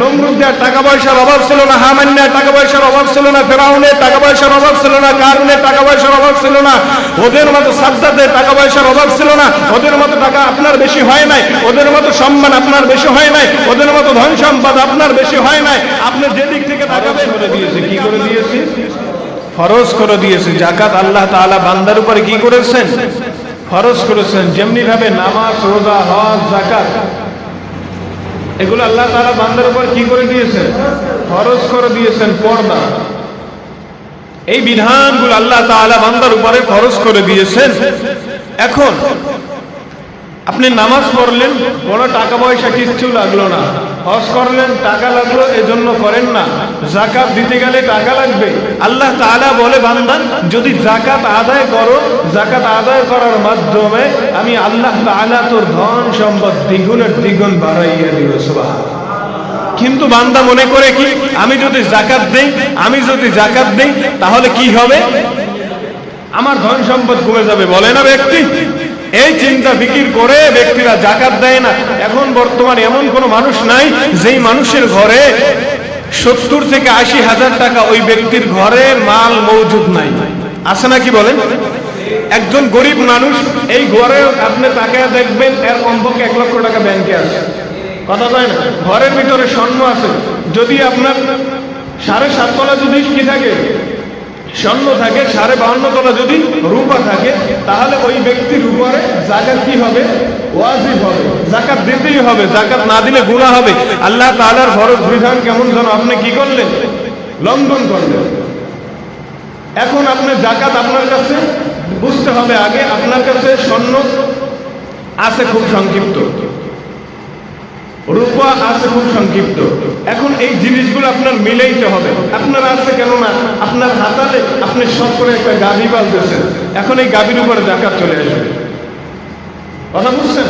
নমরুদ্দের টাকা পয়সার অভাব ছিল না হামান্যার টাকা পয়সার অভাব ছিল না ফেরাউনের টাকা পয়সার অভাব ছিল না কারুনের টাকা পয়সার অভাব ছিল না ওদের মতো সাদ্দাদের টাকা পয়সার অভাব ছিল না ওদের মতো টাকা আপনার বেশি হয় নাই ওদের মতো সম্মান আপনার বেশি হয় নাই ওদের মতো ধন সম্পদ আপনার বেশি হয় নাই আপনি যেদিক থেকে তাকাবেন করে দিয়েছে কি করে দিয়েছে? ফরজ করে দিয়েছে জাকাত আল্লাহ তাআলা বান্দার উপরে কি করেছেন? ফরজ করেছেন যেমনি ভাবে নামাজ রোজা হজ জাকাত এগুলো আল্লাহ তারা বান্দার উপর কি করে দিয়েছেন? খরচ করে দিয়েছেন, পর্দা। এই বিধানগুলো আল্লাহ তাআলা বান্দার উপরে খরচ করে দিয়েছেন। এখন আপনি নামাজ পড়লেন, বড় টাকা পয়সা কিচ্ছু লাগল না। হজ করলেন, টাকা লাগল, এজন্য করেন না। জাকাত দিতে গেলে টাকা লাগবে। আল্লাহ তাআলা বলে, বান্দান, যদি জাকাত আদায় করো, জাকাত আদায় করার মাধ্যমে আমি আল্লাহ তাআলা তোর ধন সম্পদ দ্বিগুণের দ্বিগুণ বাড়াইয়া দিব সুবহান কিন্তু বান্দা মনে করে কি, আমি যদি জাকাত দেই, আমি যদি জাকাত দেই, তাহলে কি হবে? আমার ধন সম্পদ কমে যাবে, বলে না ব্যক্তি? এই চিন্তা ফিকির করে ব্যক্তিরা জাকাত দেয় না। এখন বর্তমানে এমন কোনো মানুষ নাই যেই মানুষের ঘরে সত্তর থেকে আশি হাজার টাকা ওই ব্যক্তির ঘরের মাল মজুদ নাই। আছে না কি বলেন? একজন গরিব মানুষ এই ঘরে আপনি তাকায় দেখবেন এর কমপক্ষে এক লক্ষ টাকা ব্যাংকে আছে। কথা কয় না? ঘরের ভিতরে স্বর্ণ আছে। যদি আপনার সাড়ে সাত তলা যদি কি থাকে স্বর্ণ থাকে, সাড়ে বাহান্ন তলা যদি রূপা থাকে, তাহলে ওই ব্যক্তির উপরে জাকাত কি হবে? ওয়াজিব হবে। জাকাত দিতেই হবে, জাকাত না দিলে গুণা হবে। আল্লাহ তাআলার ফরজ বিধান কেমন যেন আপনি কি করলেন? লঙ্ঘন করলেন। এখন আপনার জাকাত আপনার কাছে, বুঝতে হবে আগে আপনার কাছে স্বর্ণ আছে খুব সংক্ষিপ্ত। রূপা আছে খুব সংক্ষিপ্ত। এখন এই জিনিসগুলো আপনার মিলাইতে হবে। আপনার আছে কেননা, আপনার হাতালে আপনি সব করে একটা গাভী পালতেছেন এখন এই গাভীর উপরে জাকাত চলে আসবে। কথা বুঝছেন?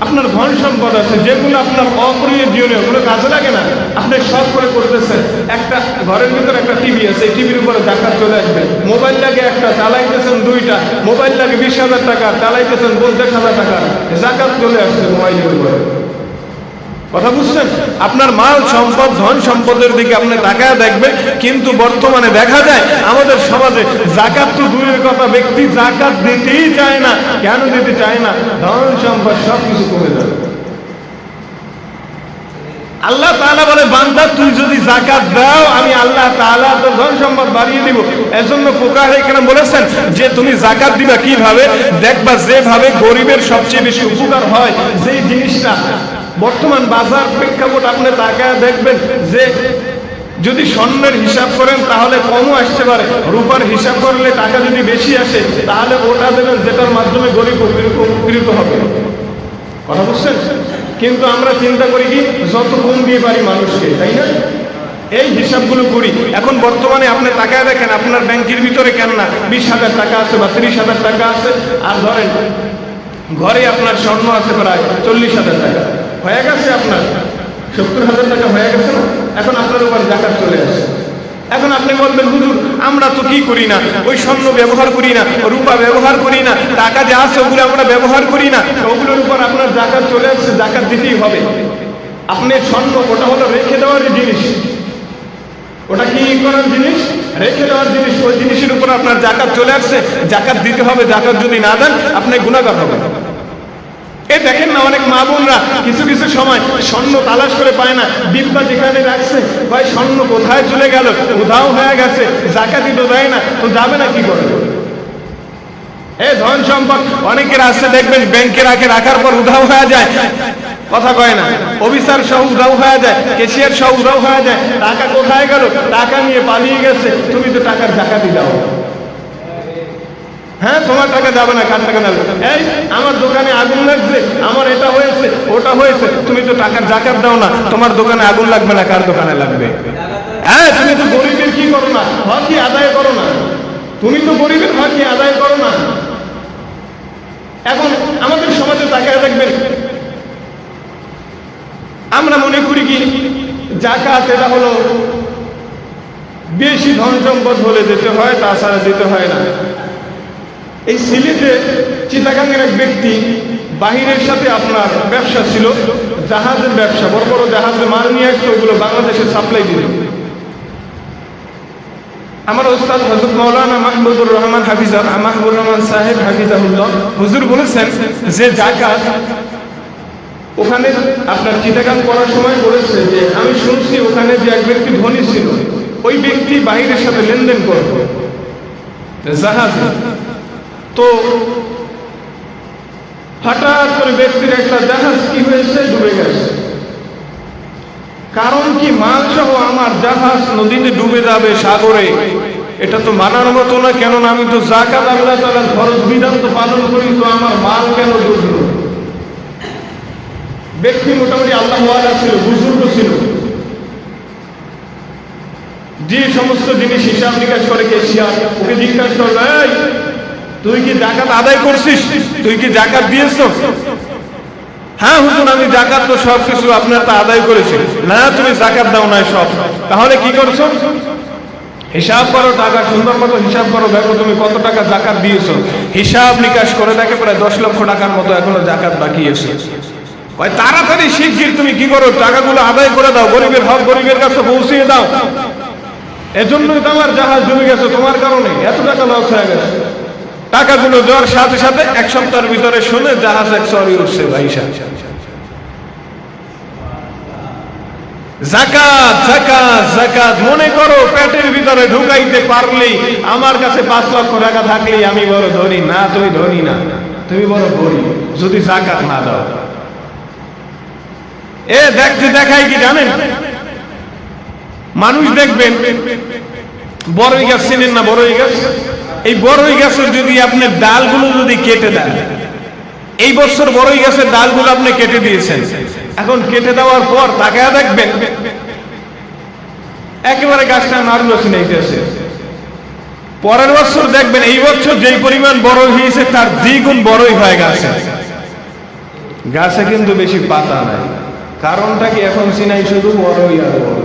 আপনার ধন সম্পদ আছে, যেগুলো আপনার অপ্রয়োজনীয় ওগুলো কাজে লাগে না। আপনি সব করে করতেছেন। একটা ঘরের ভিতরে একটা টিভি আছে, এই টিভির উপরে জাকাত চলে আসবে। মোবাইল লাগে একটা, চালাইতেছেন দুইটা। মোবাইল লাগে বিশ হাজার টাকা, চালাইতেছেন পঞ্চাশ হাজার টাকা। জাকাত চলে আসছে মোবাইলের উপরে। কথা বুঝছেন? আপনার মাল, সম্পদ, ধন সম্পদের দিকে আপনি তাকায় দেখবেন, কিন্তু বর্তমানে দেখা যায় আমাদের সমাজে জাকাত তো দূরের কথা, ব্যক্তি জাকাত দিতেই চায় না। কেন দিতে চায় না? ধন সম্পদ সব কিছু কমে যাবে। আল্লাহ বলে, বান্দা তুই যদি জাকাত দাও, আমি আল্লাহ তাআলা তোর ধন সম্পদ বাড়িয়ে দিব। এজন্য এখানে বলেছেন যে, তুমি জাকাত দিবা কীভাবে? দেখবা যেভাবে গরিবের সবচেয়ে বেশি উপকার হয়, যেই জিনিসটা বর্তমান বাজার প্রেক্ষাপট আপনি তাকায় দেখবেন যে যদি স্বর্ণের হিসাব করেন তাহলে কমও আসতে পারে। রূপার হিসাব করলে টাকা যদি বেশি আসে, তাহলে ওটা দেবেন যেটার মাধ্যমে গরিব উপকৃত হবে। কথা বুঝছেন? কিন্তু আমরা চিন্তা করি কি, যত কম দিয়ে পারি মানুষকে, তাই না? এই হিসাবগুলো করি। এখন বর্তমানে আপনি তাকায় দেখেন, আপনার ব্যাংকের ভিতরে কেন না বিশ হাজার টাকা আছে বা ত্রিশ হাজার টাকা আছে, আর ধরেন ঘরে আপনার স্বর্ণ আছে প্রায় চল্লিশ হাজার টাকা। হয়ে গেছে আপনার। সত্তর হাজার টাকা হয়ে গেছে না? এখন আপনার উপর জাকাত চলে আসে। এখন আপনি বলবেন, হুজুর, আমরা তো কি করি না? ওই স্বর্ণ ব্যবহার করি না, রূপা ব্যবহার করি না, টাকা যে আছে ওগুলো আমরা ব্যবহার করি না। ওগুলোর উপর আপনার জাকাত চলে আসছে জাকাত দিতেই হবে। আপনি স্বর্ণ, ওটা হলো রেখে দেওয়ার জিনিস। ওটা কি করার জিনিস? রেখে দেওয়ার জিনিস। ওই জিনিসের উপর আপনার জাকাত চলে আসছে জাকাত দিতে হবে, জাকাত যদি না দেন, আপনি গুণাগার হবেন। এ দেখেন না অনেক মা বোনরা, কিছু কিছু সময় স্বর্ণ তালাশ করে পায় না ডিব্বা যেখানে রাখছে, ভাই স্বর্ণ কোথায় চলে গেল? উধাও হয়ে গেছে জাকাতি তো দেয় না, তো যাবে না কি করে? এ ধন সম্পদ, অনেকের আছে, দেখবেন ব্যাংকে রাখে, রাখার পর উধাও হয়ে যায়। কথা কয় না, অফিসার সহ উধাও হয়ে যায় কেশিয়ার সহ উধাও হয়ে যায়, টাকা কোথায় গেল? টাকা নিয়ে পালিয়ে গেছে, তুমি তো টাকার জাকাতি দাও। হ্যাঁ তোমার টাকা যাবে না, কার টাকা যাবে? এই, আমার দোকানে আগুন লাগছে, আমার এটা হয়েছে, ওটা হয়েছে। তুমি তো টাকার জাকাত দাও না, তোমার দোকানে আগুন লাগবে না, কার দোকানে লাগবে? হ্যাঁ তুমি তো গরিবের কি করো না হক আদায় করো না। তুমি তো গরিবের হক আদায় করো না। এখন আমাদের সমাজে তাকায় দেখবেন, আমরা মনে করি কি, জাকাত এটা হলো বেশি ধন সম্পদ হলে দিতে হয়, তাছাড়া দিতে হয় না। এই সিলেটে চিটাগাঙ্গের এক ব্যক্তি বাহিরের সাথে আপনার ব্যবসা ছিল, জাহাজের ব্যবসা, বড় বড় জাহাজে মাল নিয়ে আসতো, ওগুলো বাংলাদেশে সাপ্লাই দিত। আমার ওস্তাদ হজরত মৌলানা মাহমুদুর রহমান হাফিজা মাহবুর রহমান সাহেব হাফিজাহুল্লাহ, হুজুর বলেছেন যে জাকাত ওখানে আপনার চিটাগাং করার সময় বলেছে যে, আমি শুনছি ওখানে যে এক ব্যক্তি ধনী ছিল, ওই ব্যক্তি বাহিরের সাথে লেনদেন করত। জাহাজ তো হঠাৎ করে ব্যক্তির একটা জাহাজ কি হয়েছে? ডুবে গেছে। কারণ কি? মাল সহ আমার জাহাজ নদীতে ডুবে যাবে সাগরে। এটা তো মানার মতো না কেননা আমি তো জাকাত আল্লাহ তালার খরচ বিধান তো পালন করি তো আমার মাল কেন ডুবলো? ব্যক্তি মোটামুটি আল্লাহ ছিল বুজুর্গ ছিল। যে সমস্ত জিনিস হিসাব নিকাশ করে কেশিয়া ওকে জিজ্ঞাসা "এই, তুই কি জাকাত আদায় করছিস? তুই কি জাকাত দিয়েছ? হ্যাঁ হুজুর, আমি জাকাত তো সব কিছু আপনার তো আদায় করেছি। না, তুমি জাকাত দাও না সব। তাহলে কি করছ? হিসাব করো টাকা, সুন্দর মতো হিসাব করো। দেখো তুমি কত টাকা জাকাত দিয়েছ। হিসাব নিকাশ করে দেখে প্রায় দশ লক্ষ টাকার মতো এখনও জাকাত বাকি আছে। কয়, তাড়াতাড়ি শিগগির তুমি কি করো? টাকাগুলো আদায় করে দাও। গরিবের হক গরিবের কাছে পৌঁছিয়ে দাও। এজন্যই তো আমার জাহাজ ডুবে গেছে তোমার কারণে। এত টাকা লস হয়ে গেছে। টাকাগুলো দেওয়ার সাথে সাথে এক সপ্তাহের ভিতরে শুনে জাহাজ এক সরি উঠছে ভাই জাকাত জাকাত জাকাত, মনে করো পেটের ভিতরে ঢুকাইতে পারলেই আমার কাছে পাঁচ লক্ষ টাকা আমি বড় না না, তুমি বড় গরিব, যদি জাকাত না দাও। এ দেখতে দেখাই কি জানেন? মানুষ দেখবেন, বড়ই গাছ চিনেন না, বড়ই গাছ? এই বড়ই গাছের যদি আপনি ডালগুলো যদি কেটে দেন, এই বছর বড়ই গাছের ডালগুলো আপনি কেটে দিয়েছেন। এখন কেটে দেওয়ার পর তাকে দেখবেন, একেবারে গাছটা নাড়লো চিনাইতেছে পরের বছর দেখবেন এই বছর যেই পরিমাণ বড় হয়েছে, তার দ্বিগুণ বড়ই হয়ে গেছে। গাছে কিন্তু বেশি পাতা নাই। কারণটা কি এখন চিনাই শুধু বড়ই আর বড়ই?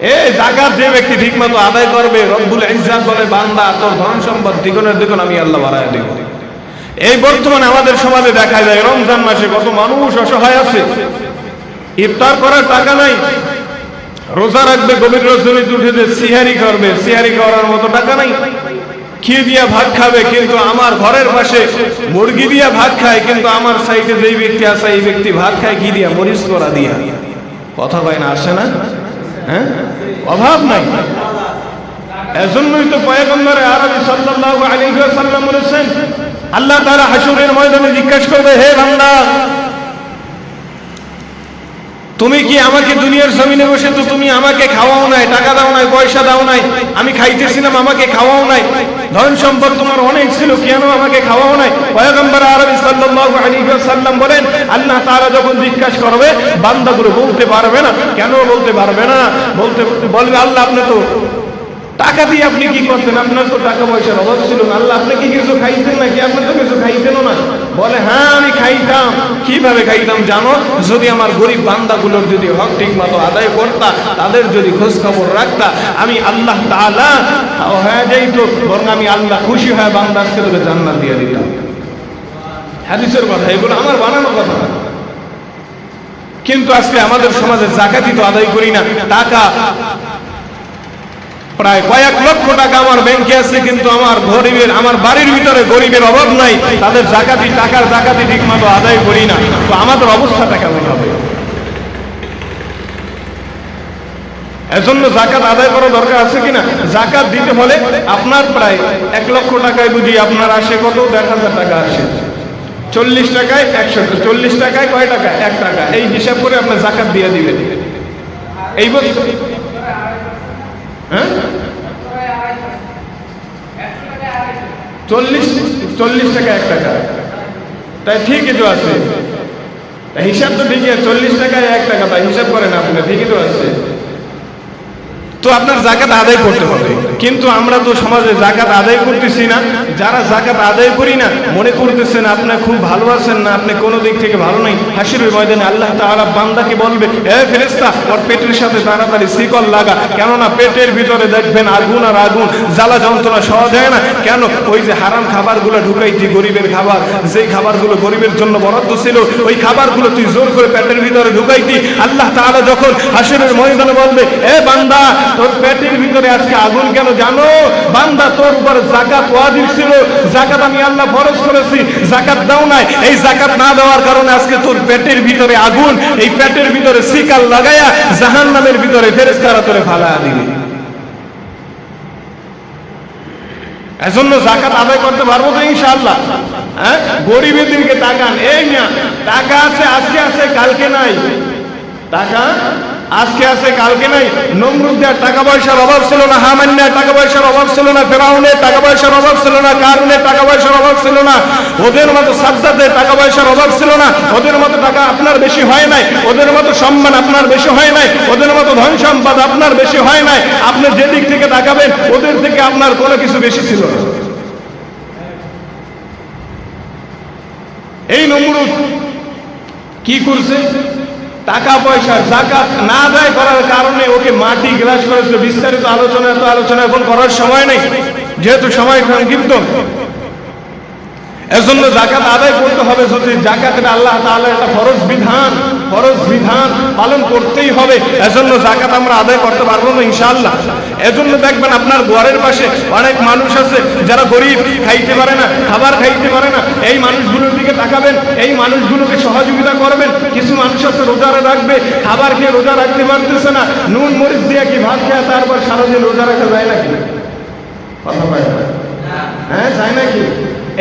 এই জাকাত যে ব্যক্তি ঠিক মতো আদায় করবে, রব্বুল ইজ্জাত বলে, বান্দা, তোর ধন সম্পদ দ্বিগুণের দ্বিগুণ আমি আল্লাহ বাড়ায় দেব। এই বর্তমানে আমাদের সমাজে দেখা যায়, রমজান মাসে কত মানুষ অসহায় আছে। ইফতার করার টাকা নাই। রোজা রাখবে, গভীর রজনীতে উঠে যে সিহারি করবে, সিহারি করার মতো টাকা নাই। খেয়ে দিয়া ভাত খাবে, কিন্তু আমার ঘরের পাশে মুরগি দিয়া ভাত খায়, কিন্তু আমার সাইডে যেই ব্যক্তি আছে, এই ব্যক্তি ভাত খায় কি দিয়া, মরিচ করা দিয়া। কথা কয় না, আসে না? হ্যাঁ? অভাব নাই। এজন্যই তো পয়গম্বরে আরবি সাল্লাল্লাহু আলাইহি ওয়াসাল্লাম বলেছেন, আল্লাহ তাআলা হাসুরের ময়দানে জিজ্ঞাসা করবে, হে বান্দা তুমি কি আমাকে দুনিয়ার জমিনে বসে তো তুমি আমাকে খাওয়াও নাই, টাকা দাও নাই, পয়সা দাও নাই, আমি খাইতেছিলাম, আমাকে খাওয়াও নাই। ধন সম্পদ তোমার অনেক ছিল, কেন আমাকে খাওয়াও নাই? পয়গম্বর আরবি সাল্লাল্লাহু আলাইহি ওয়াসাল্লাম বলেন, আল্লাহ তারা যখন জিজ্ঞাসা করবে বান্দাগুলো বলতে পারবে না। কেন বলতে পারবে না? বলতে বলবে আল্লাহ আপনি তো টাকা দিয়ে আপনি কি করতেন? আপনার তো টাকা পয়সার অভাব ছিল না। আল্লাহ আপনি কি কিছু খাইতেন নাকি? আপনি তো কিছু খাইতেনও না। বলে হ্যাঁ আমি খাইতাম। কীভাবে খাইতাম জানো? যদি আমার গরিব বান্দাগুলোর যদি হক ঠিক মতো আদায় করতাম তাদের যদি খোঁজ খবর রাখতাম আমি আল্লাহ তাআলা হয়ে যাইতো বরং আমি আল্লাহ খুশি হয়ে বান্দাকে তোকে জান্নাত দিয়ে দিতাম। হাদিসের কথা, এগুলো আমার বানানো কথা। না কিন্তু আজকে আমাদের সমাজে জাকাতি তো আদায় করি না। টাকা প্রায় কয়েক লক্ষ টাকা আমার ব্যাংকে আছে, কিন্তু আমার গরিবের, আমার বাড়ির ভিতরে গরিবের অভাব নাই, তাদের জাকাতি, টাকার জাকাতি ঠিক মতো আদায় করি না। তো আমাদের অবস্থাটা কেমন হবে? এজন্য জাকাত আদায় করা দরকার আছে কিনা? জাকাত দিতে হলে আপনার প্রায় এক লক্ষ টাকায় বুঝি আপনার আসে কত? দেড় হাজার টাকা আসে। চল্লিশ টাকায় একশো, চল্লিশ টাকায় কয় টাকা? এক টাকা। এই হিসাব করে আপনার জাকাত দিয়ে দিবেন। এই বছর হ্যাঁ চল্লিশ চল্লিশ টাকা এক টাকা। তাই ঠিকই তো আছে। হিসাব তো ঠিকই আছে চল্লিশ টাকায় এক টাকা তাই হিসাব করেন আপনি ঠিকই তো আছে। তো আপনার জাকাত আদায় করতে হবে। কিন্তু আমরা তো সমাজে জাকাত আদায় করতেছি না। যারা জাকাত আদায় করি না, মনে করতেছেন আপনি খুব ভালো আছেন না, আপনি কোনো দিক থেকে ভালো নাই। হাসির ময়দানে আল্লাহ তাআলা বান্দাকে বলবে, এ ফেরেশতা, ওর পেটের সাথে তাড়াতাড়ি শিকল লাগা। কেননা পেটের ভিতরে দেখবেন আগুন আর আগুন, জ্বালা যন্ত্রণা সহজ যায় না। কেন? ওই যে হারাম খাবারগুলো ঢুকাইতি গরিবের খাবার, যেই খাবারগুলো গরিবের জন্য বরাদ্দ ছিল, ওই খাবারগুলো তুই জোর করে পেটের ভিতরে ঢুকাইতি। আল্লাহ তাআলা যখন হাসিরের ময়দানে বলবে, এ বান্দা, তোর পেটের ভিতরে আজকে আগুন কেন জানো? বান্দা তোর উপর জাকাত ওয়াজিব ছিল জাকাত আমি আল্লাহ ফরজ করেছি জাকাত দাও নাই। এই জাকাত না দেওয়ার কারণে আজকে তোর পেটের ভিতরে আগুন, এই পেটের ভিতরে শিকাল লাগায়া জাহান্নামের ভিতরে ফেরেশতারা তোরে ফালা দিবে। এজন্য জাকাত আদায় করতে পারব তো ইনশাআল্লাহ হ্যাঁ? গরিবের দিকে তাকান এই টাকা আছে, আজকে আছে, কালকে নাই। টাকা? আজকে আছে, কালকে নাই। নমরুদের টাকা পয়সার অভাব ছিল না হামান্যার টাকা পয়সার অভাব ছিল না, ফেরাউনের টাকা পয়সার অভাব ছিল না, কারুনের টাকা পয়সার অভাব ছিল না, ওদের মতো সাদ্দাদের টাকা পয়সার অভাব ছিল না, ওদের মতো টাকা আপনার বেশি হয় নাই, ওদের মতো সম্মান আপনার বেশি হয় নাই, ওদের মতো ধন সম্পদ আপনার বেশি হয় নাই, আপনি যেদিক থেকে তাকাবেন, ওদের থেকে আপনার কোনো কিছু বেশি ছিল না। এই নমরুদ কি করছে? টাকা পয়সা জাকাত না দেয় করার কারণে ওকে মাটি গ্লাস করেছিল বিস্তারিত আলোচনা তো আলোচনা এখন করার সময় নেই, যেহেতু সময় সংক্ষিপ্ত। এজন্য জাকাত আদায় করতে হবে যদি জাকাতের আল্লাহ তাহলে একটা ফরজ বিধান। ফরজ বিধান পালন করতেই হবে। এজন্য জাকাত আমরা আদায় করতে পারব না ইনশাআল্লাহ। এজন্য দেখবেন আপনার ঘরের পাশে অনেক মানুষ আছে, যারা গরিব, খাইতে পারে না, খাবার খাইতে পারে না। এই মানুষগুলোর দিকে তাকাবেন, এই মানুষগুলোকে সহযোগিতা করবেন। কিছু মানুষ আছে রোজারে রাখবে, খাবার খেয়ে রোজা রাখতে পারতেছে না। নুন, মরিচ দিয়ে কি ভাত খেয়ে তারপর সারাদিন রোজা রাখা যায় নাকি? কথা হ্যাঁ যায় নাকি?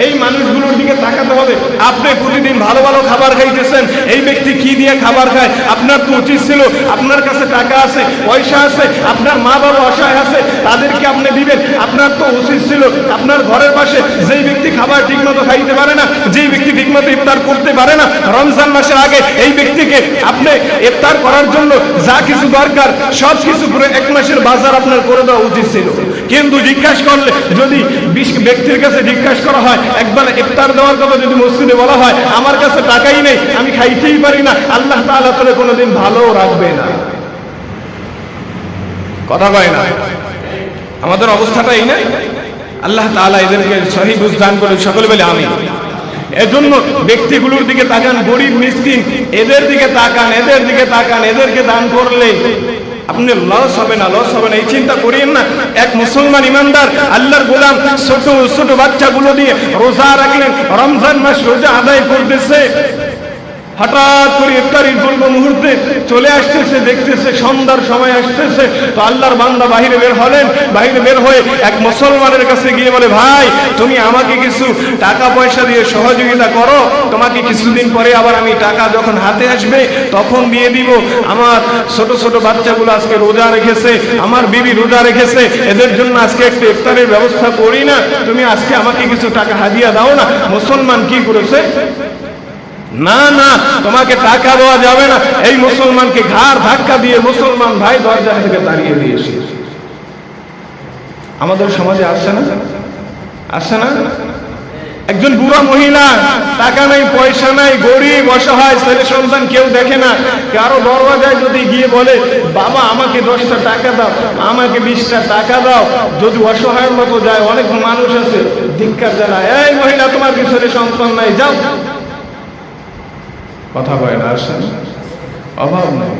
এই মানুষগুলোর দিকে তাকাতে হবে। আপনি প্রতিদিন ভালো ভালো খাবার খাইতেছেন, এই ব্যক্তি কি দিয়ে খাবার খায়? আপনার তো উচিত ছিল, আপনার কাছে টাকা আছে, পয়সা আছে, আপনার মা বাবা অসহায় আছে, তাদেরকে আপনি দিবেন। আপনার তো উচিত ছিল, আপনার ঘরের পাশে যেই ব্যক্তি খাবার ঠিকমতো খাইতে পারে না, যেই ব্যক্তি ঠিকমতো ইফতার করতে পারে না, রমজান মাসের আগে এই ব্যক্তিকে আপনি ইফতার করার জন্য যা কিছু দরকার সব কিছু করে এক মাসের বাজার আপনার করে দেওয়া উচিত ছিল। কিন্তু জিজ্ঞাসা করলে, যদি বিশ ব্যক্তির কাছে জিজ্ঞাসা করা হয়, একবার ইফতার দেওয়ার কথা যদি মসজিদে বলা হয়, আমার কাছে টাকাই নেই, আমি খাইতেই পারি না, আল্লাহ তাআলা তাহলে কোনোদিন ভালো রাখবে না। কথা কয় না? আমাদের অবস্থাটা এই না? আল্লাহ তাআলা এদেরকে সহি বুঝদান করে সকলে বলে আমি এজন্য ব্যক্তিগুলোর দিকে তাকান, গরিব, মিসকিন, এদের দিকে তাকান, এদের দিকে তাকান, এদেরকে দান করলে আপনি লস হবে না, লস হবে না, এই চিন্তা করিয়েন না। এক মুসলমান ইমানদার, আল্লাহর গোলাম, ছোট ছোট বাচ্চাগুলো দিয়ে রোজা রাখলেন, রমজান মাস রোজা আদায় করতেছে। হঠাৎ করে ইফতারির পূর্ব মুহূর্তে চলে আসতেছে, দেখতেছে সন্ধ্যার সময় আসতেছে। তো আল্লাহর বান্দা বাহিরে বের হলেন, বাহিরে বের হয়ে এক মুসলমানের কাছে গিয়ে বলে, ভাই, তুমি আমাকে কিছু টাকা পয়সা দিয়ে সহযোগিতা করো। তোমাকে কিছুদিন পরে আবার আমি টাকা যখন হাতে আসবে, তখন দিয়ে দিব। আমার ছোট ছোট বাচ্চাগুলো আজকে রোজা রেখেছে, আমার বিবি রোজা রেখেছে, এদের জন্য আজকে একটু ইফতারের ব্যবস্থা করি না। তুমি আজকে আমাকে কিছু টাকা হাদিয়া দাও না। মুসলমান কি করেছে? না না, তোমাকে টাকা দেওয়া যাবে না। এই মুসলমানকে ঘাড় ধাক্কা দিয়ে মুসলমান ভাই দরজা থেকে দাঁড়িয়ে দিয়েছে আমাদের সমাজে আসছে না? আসছে না? একজন বুড়া মহিলা, টাকা নাই, পয়সা নাই, গরিব, অসহায়, ছেলে সন্তান কেউ দেখে না। কারও দরওয়াজায় যদি গিয়ে বলে, বাবা, আমাকে দশটা টাকা দাও, আমাকে বিশটা টাকা দাও। যদি অসহায়ের মতো যায়, অনেক মানুষ আছে, ধিক্কার জানায়, এই মহিলা, তোমার কি ছেলে সন্তান নাই, যাও। কথা কয় না আসেন? অভাব নেই।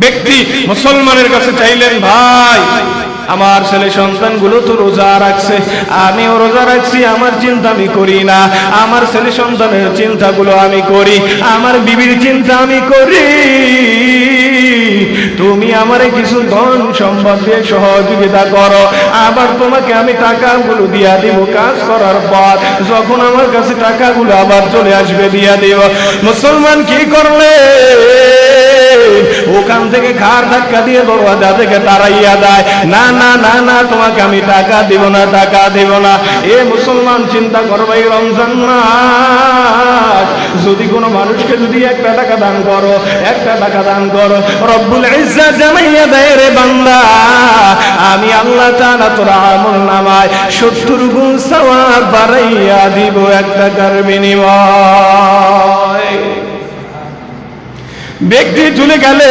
ব্যক্তি মুসলমানের কাছে চাইলেন ভাই আমার ছেলে সন্তানগুলো তো রোজা রাখছে, আমিও রোজা রাখছি, আমার চিন্তা আমি করি না। আমার ছেলে সন্তানের চিন্তাগুলো আমি করি, আমার বিবির চিন্তা আমি করি। তুমি আমারে কিছু ধন সম্পদ দিয়ে সহযোগিতা করো, আবার তোমাকে আমি টাকাগুলো দিয়া দিব কাজ করার পর, যখন আমার কাছে টাকাগুলো আবার চলে আসবে, দিয়া দিব। মুসলমান কি করলে? ওখান থেকে ঘাড় ধাক্কা দিয়ে দরওয়াজা থেকে তাড়াইয়া দেয়, না না না না, তোমাকে আমি টাকা দিব না, টাকা দিব না। এ মুসলমান, চিন্তা করবে এই রমজান মাস। যদি কোনো মানুষকে যদি একটা টাকা দান করো, একটা টাকা দান করো, রব্বুল ইজ্জাত জামাইয়া দেয় রে বান্দা, আমি আল্লাহ তাআলা তোর আমল নামায় সত্তর গুণ সওয়াব বাড়াইয়া দিব এক টাকার বিনিময়। ব্যক্তি চলে গেলে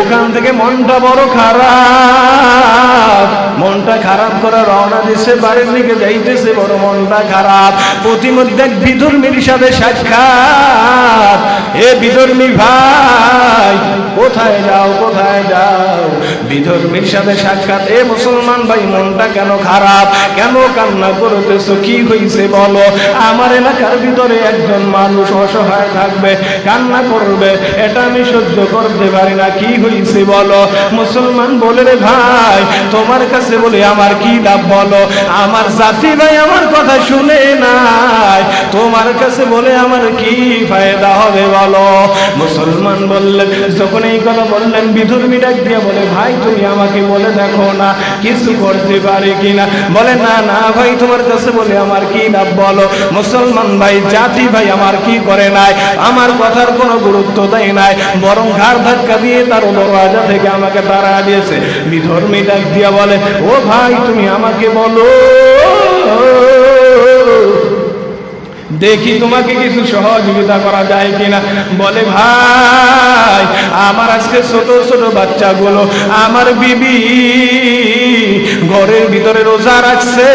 ওখান থেকে মনটা বড় খারাপ। মনটা খারাপ করে রওনা দিছে, বাড়ির দিকে যাইতেছে, বড় মনটা খারাপ। প্রতিমধ্যে এক বিধর্মীর সাথে সাক্ষাৎ। এ বিধর্মী ভাই, কোথায় যাও কোথায় যাও? বিধর্মীর সাথে সাক্ষাৎ। এ মুসলমান ভাই, মনটা কেন খারাপ? কেন কান্না করতেছো? কি হয়েছে বলো? আমার এলাকার ভিতরে একজন মানুষ অসহায় থাকবে, কান্না করবে। এটা আমি সহ্য করতে পারি না। কি হয়েছে বলো, মুসলমান বলে রে ভাই, তোমার কাছে বলে আমার কি লাভ বলো? আমার জাতি ভাই আমার কথা শুনে নাই, তোমার কাছে বলে আমার কি ফায়দা হবে বলো? মুসলমান বললেন যখন এই কথা বললেন, বিধর্মী ডাক দিয়ে বলে, ভাই, তুমি আমাকে বলে দেখো না, কিছু করতে পারে কিনা? বলে, না না, ভাই, তোমার কাছে বলে আমার কি লাভ বলো? মুসলমান ভাই, জাতি ভাই আমার কি করে নাই? আমার কথার কোনো গুরুত্ব দেয় নাই, বরং ঘাড় ধাক্কা দিয়ে তার দরওয়াজা থেকে আমাকে তারা দিয়েছে। বিধর্মী ডাক দিয়া বলে ও ভাই তুমি আমাকে বলো। দেখি তোমাকে কিছু সহযোগিতা করা যায় কিনা। বলে, ভাই, আমার আজকে ছোট ছোট বাচ্চাগুলো, আমার বিবি ঘরের ভিতরে রোজা রাখছে।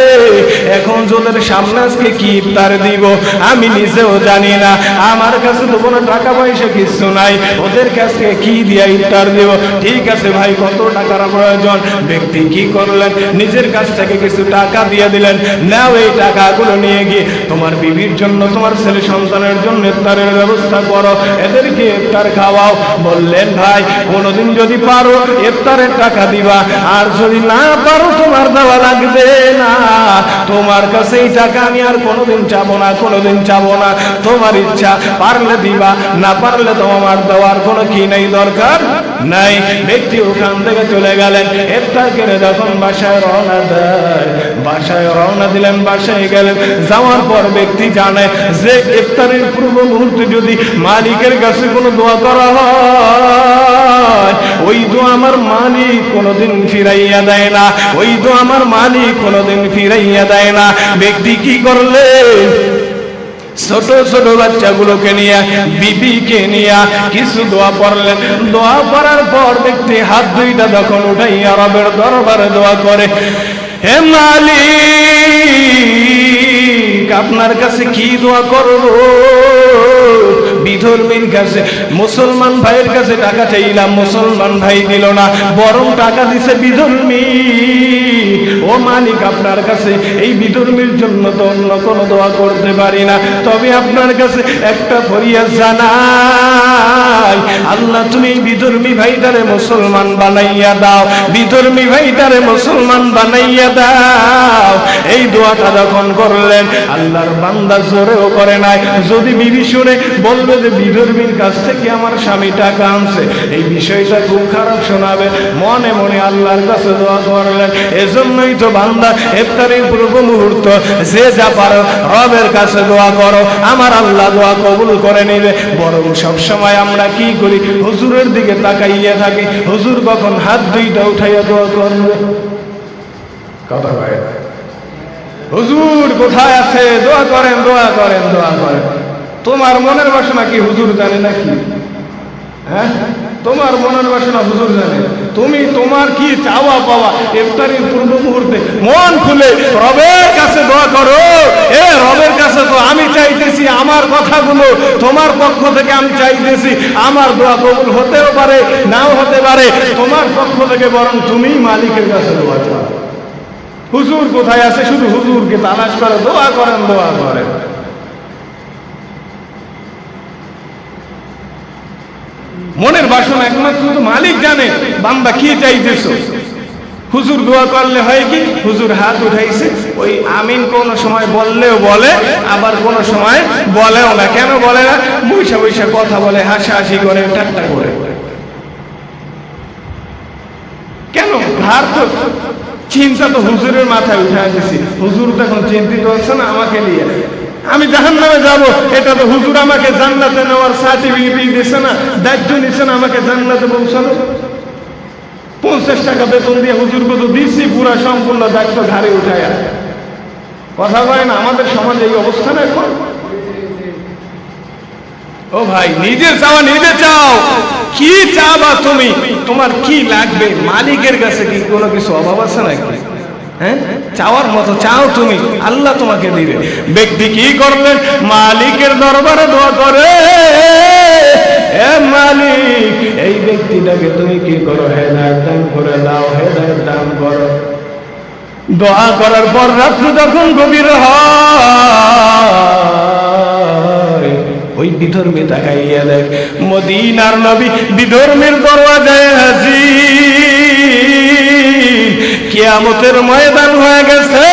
এখন ওদের সামনে আজকে কি ইফতার দিব? আমি নিজেও জানি না। আমার কাছে তো কোনো টাকা পয়সা কিছু নাই। ওদের কাছে কি দিয়া ইফতার দিব? ঠিক আছে ভাই, কত টাকার প্রয়োজন? ব্যক্তি কি করলেন? নিজের কাছ থেকে কিছু টাকা দিয়ে দিলেন। নাও এই টাকাগুলো নিয়ে গিয়ে তোমার বিবির জন্য তোমার ছেলে সন্তানের জন্য ইফতারের ব্যবস্থা করো। এদেরকে ইফতার খাওয়াও। বললেন, ভাই, কোনোদিন যদি পারো ইফতারের টাকা দিবা। আর যদি না পারো, তোমার দেওয়া লাগবে না। তোমার কাছে এই টাকা আমি আর কোনোদিন চাবো না, কোনোদিন চাবো না। তোমার ইচ্ছা, পারলে দিবা। না পারলে তো আমার দেওয়ার কোনো কি নেই, দরকার নাই। ব্যক্তি ওখান থেকে চলে গেলেন। ইফতার করে যখন বাসায় রওনা দেয় বাসায় রওনা দিলেন, বাসায় গেলেন। যাওয়ার পর ব্যক্তি জানে যে ইফতারের পূর্ব মুহূর্তে যদি মালিকের কাছে কোনো দোয়া করা হয়, ওই দোয়া আমার মালিক কোনোদিন ফিরাইয়া দেয় না। ওই দোয়া আমার মালিক কোনোদিন ফিরাইয়া দেয় না। ব্যক্তি কি করলে? ছোট ছোট বাচ্চাগুলোকে নিয়ে, বিবিকে নিয়ে কিছু দোয়া পড়লেন। দোয়া পড়ার পর ব্যক্তি হাত দুইটা যখন উঠাইয়া রবের দরবারে দোয়া করে হে মালিক আপনার কাছে কি দোয়া করব? বিধর্মীর কাছে মুসলমান ভাইয়ের কাছে টাকা চাইলাম, মুসলমান ভাই দিল না। বরং টাকা দিছে বিধর্মী ও মালিক, আপনার কাছে এই বিধর্মীর জন্য তো অন্য কোনো দোয়া করতে পারি না। তবে আপনার কাছে একটা ফরিয়াদ জানাই। আল্লাহ, তুমি বিধর্মী ভাইটারে মুসলমান বানাইয়া দাও। বিধর্মী ভাইটারে মুসলমান বানাইয়া দাও। এই দোয়াটা যখন করলেন, আল্লাহর বান্দা জোরেও করে নাই। যদি বিবি শুনে বলবে যে বিধর্মীর কাছ থেকে আমার স্বামী টাকা আনছে। এই বিষয়টা খুব খারাপ শোনাবে। মনে মনে আল্লাহর কাছে দোয়া করলেন, এজন্যই তো বান্দা ইফতারের পূর্ব মুহূর্ত, যে যা পারো রবের কাছে দোয়া করো, আমার আল্লাহ দোয়া কবুল করে নিবে। বরং সব সময় আমরা কি করি? হুজুরের দিকে তাকাইয়া থাকি। হুজুর কখন হাত দুইটা উঠাইয়া দোয়া করবে? কথা হুজুর কোথায় আছে? দোয়া করেন দোয়া করেন দোয়া করেন। তোমার মনের বাসনা কি হুজুর জানে নাকি? হ্যাঁ? তোমার মনের বাসনা হুজুর জানে। তুমি তোমার কি চাওয়া পাওয়া ইফতারির পূর্ব মুহূর্তে মন খুলে রবের কাছে দোয়া করো। এ রবের কাছে তো আমি চাইতেছি আমার কথাগুলো তোমার পক্ষ থেকে আমি চাইতেছি। আমার দোয়া কবুল হতেও পারে, নাও হতে পারে। তোমার পক্ষ থেকে বরং তুমি মালিকের কাছে দোয়া চাও। হুজুর কোথায় আছে? শুধু হুজুরকে তালাশ করে, দোয়া করেন দোয়া করেন। মনের বাসনা একমাত্র তো মালিক জানে। বান্দা কি চাইতেছ? হুজুর দোয়া করলে হয় কি? হুজুর হাত উঠাইছে। ওই আমিন কোন সময় বললেও বলে, আবার কোন সময় বলেও না। কেন বলে না? বৈশা বৈশা কথা বলে, হাসাহাসি করে, ঠাট্টা করে। কেন? ভার তো। চিন্তা তো হুজুরের মাথায় উঠে দিছি হুজুর তো এখন চিন্তিত হচ্ছে না, আমাকে নিয়ে। আমি জাহান নামে যাব। এটা তো হুজুর আমাকে জান্নাতে নেওয়ার সার্টিফিকেট দিছে না, দায়িত্ব নিচ্ছে না আমাকে জান্নাতে পৌঁছানো পঞ্চাশ টাকা বেতন দিয়ে হুজুর কত দিচ্ছি পুরা সম্পূর্ণ দায়িত্ব ঘাড়ে উঠায়। কথা বলে না, আমাদের সমাজে এই অবস্থা না এখন? ও ভাই, নিজে চাওয়া নিজে চাও। কি চাবা তুমি? তোমার কি লাগবে? মালিকের কাছে কি কোনো কিছু অভাব আছে নাকি? হ্যাঁ? চাওয়ার মতো চাও তুমি, আল্লাহ তোমাকে দিবে। ব্যক্তি কি করলেন? মালিকের দরবারে দোয়া করে মালিক, এই ব্যক্তিটাকে তুমি কি করো? হেদায়ত দান করে দাও, হেদায়ত দান করো। দোয়া করার পর রাত্রি যখন গভীর হয়, ওই বিধর্মী তাকাইয়া দেখ, মদিনার নবী বিধর্মীর দরওয়াজায় হাজির কিয়ামতের ময়দান হয়ে গেছে।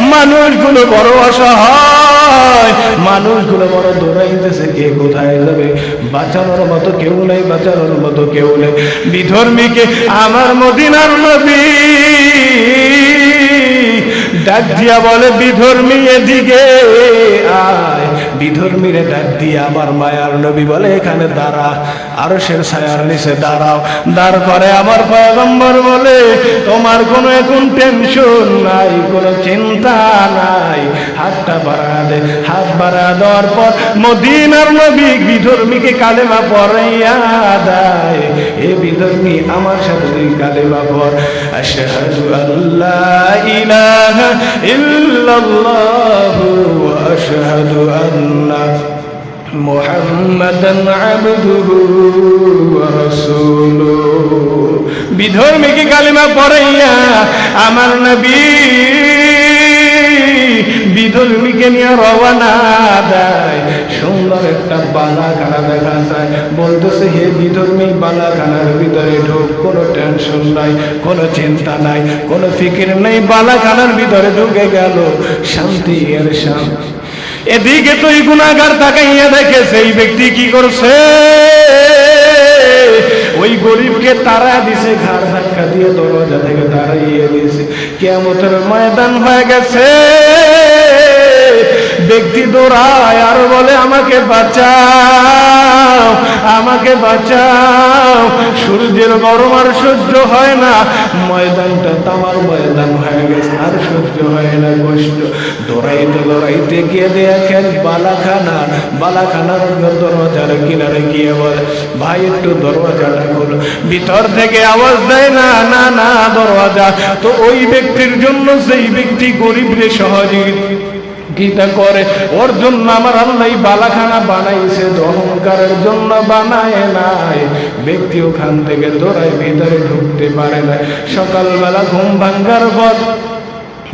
মানুষগুলো বড় অসহায়। মানুষগুলো বড় দৌড়াইতেছে, কে কোথায় যাবে? বাঁচানোর মতো কেউ নেই, বাঁচানোর মতো কেউ নেই। বিধর্মীকে আমার মদিনার নবী ডাক দিয়া বলে, বিধর্মী এদিকে আয়। বিধর্মীরে ডাক দিয়ে আমার মায়ার নবী বলে, এখানে দাঁড়া আরও সের ছায়ার নিচে দাঁড়াও। দাঁড় করে আমার পয়গম্বর বলে, তোমার কোনো এখন টেনশন নাই, কোনো চিন্তা নাই। হাতটা বাড়া দে, হাত বাড়া দেওয়ার পর মদিনার নবী বিধর্মীকে কালেমা পড়াইয়া দেয়। এ বিধর্মী আমার সাথে তুই কালেমা পড়। আশহাদু আল্লাহ ইলাহা ইল্লাল্লাহু ওয়া আশহাদু আন্না মুহাম্মাদান আবদুহু ওয়া বিধর্মীকে কালেমা পড়াইয়া আমার নবী বিধর্মীকে নিয়ে রওনা দেয় সুন্দর একটা বালাখানা দেখা যায় বলতেছে হে বিধর্মী বালাখানার ভিতরে ঢোক, কোনো টেনশন নাই, কোনো চিন্তা নাই কোনো ফিকির নেই বালাখানার ভিতরে ঢুকে গেল। শান্তি এর শান্তি এদিকে তুই গুণাগার তাকাইয়া দেখে সেই ব্যক্তি কি করছে। ওই গরিবকে তারা দিছে, ঘাড় ধাক্কা দিয়ে দরজা থেকে তাড়াইয়ে দিছে কেমতের ময়দান হয়ে গেছে। ব্যক্তি দৌড়ায় আর বলে, আমাকে বাঁচাও আমাকে বাঁচাও। সূর্যের গরম আর সহ্য হয় না। ময়দানটা তামার ময়দান হয়ে গেছে, আর সহ্য হয় না কষ্ট দৌড়াইতে দৌড়াইতে গিয়ে দেখেন বালাখানা। বালাখানার দরজার কিনারে গিয়ে বলে, ভাই, একটু দরওয়াজাটা খোলো। ভিতর থেকে আওয়াজ দেয়, না না না দরওয়াজা তো ওই ব্যক্তির জন্য সেই ব্যক্তি গরিবরে সহযোগিতা গীতা করে। ওর জন্য আমার আল্লাহ বালাখানা বানাইছে অহংকারের জন্য বানায় নাই। ব্যক্তি ওখান থেকে দৌড়ায়, ভিতরে ঢুকতে পারে না। সকালবেলা ঘুম ভাঙ্গার পর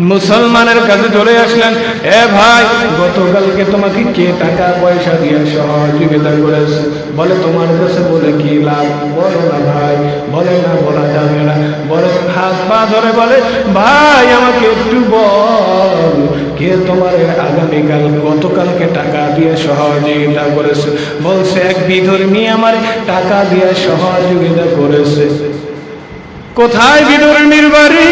মুসলমানের কাছে চলে আসলেন, এ ভাই, গতকালকে তোমাকে কে টাকা পয়সা দিয়ে সহযোগিতা করেছে? বলে, তোমার কাছে বলে কি লাভ? বলো না ভাই, বলে না, বলা যাবে না। বলে, হাত পা ধরে বলে, ভাই, আমাকে একটু বল। কে তোমার আগামীকাল, গতকালকে টাকা দিয়ে সহযোগিতা করেছে। বলছে, এক বিধর্মী আমার টাকা দিয়ে সহযোগিতা করেছে। কোথায় বিধর্মীর বাড়ি?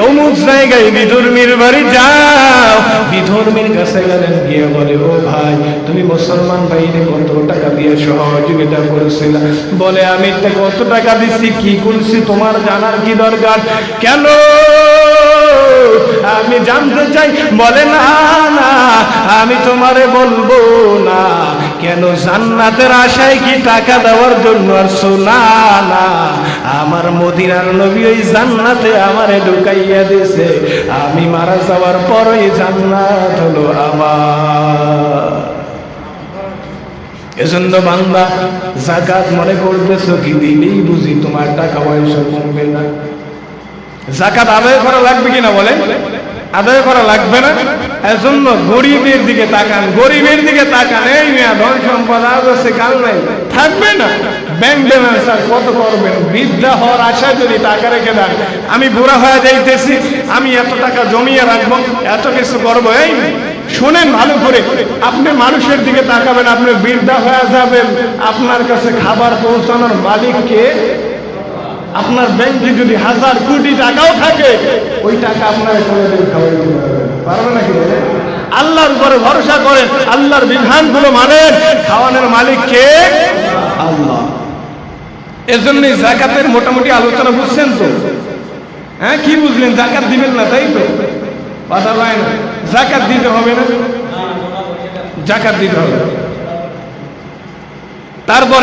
অমুক জায়গায় বিধর্মীর বাড়ি, যাও। বিধর্মীর কাছে গেলেন, গিয়ে বলে, ও ভাই, তুমি মুসলমান ভাইরে কত টাকা দিয়ে সহযোগিতা করেছিল? বলে, আমি কত টাকা দিচ্ছি কি করছি, তোমার জানার কি দরকার? কেন? আমি জানতে চাই, বলে না না, আমি তোমারে বলব না। কেন জান্নাতের আশায় কি টাকা দেওয়ার জন্য আর শোনা না? আমার মদিনার নবী ওই জান্নাতে আমারে ঢুকাইয়া দিছে আমি মারা যাওয়ার পর ওই জান্নাত হলো আমার। এজন্য বান্দা জাকাত মনে করতেছ কি দিলেই বুঝি তোমার টাকা পয়সা কমবে না। জাকাত আদায় করা লাগবে কিনা বলে আদায় করা লাগবে না। এজন্য গরিবের দিকে তাকান। গরিবের দিকে তাকান। এই মিয়া ধন সম্পদ আজ আছে, কাল নাই। থাকবে না। ব্যাংক ব্যালেন্স আর কত করবেন? বৃদ্ধা হওয়ার আশায় যদি টাকা রেখে দেন, আমি বুড়া হয়ে যাইতেছি, আমি এত টাকা জমিয়ে রাখব, এত কিছু করব। এই শোনেন ভালো করে, আপনি মানুষের দিকে তাকাবেন, আপনি বৃদ্ধা হয়ে যাবেন। আপনার কাছে খাবার পৌঁছানোর মালিক কে আপনার ব্যাংকে যদি হাজার কোটি টাকাও থাকে, ওই টাকা আপনার পারবে নাকি আল্লাহর উপরে ভরসা করেন, আল্লাহর বিধানগুলো মানেন, খাওয়ানোর মালিক কে? আল্লাহ। এজন্যই জাকাতের মোটামুটি আলোচনা বুঝছেন তো? হ্যাঁ কি বুঝলেন? জাকাত দিবেন না, তাই তো? কথা পায় না। জাকাত দিতে হবে না। জাকাত দিতে হবে। তারপরে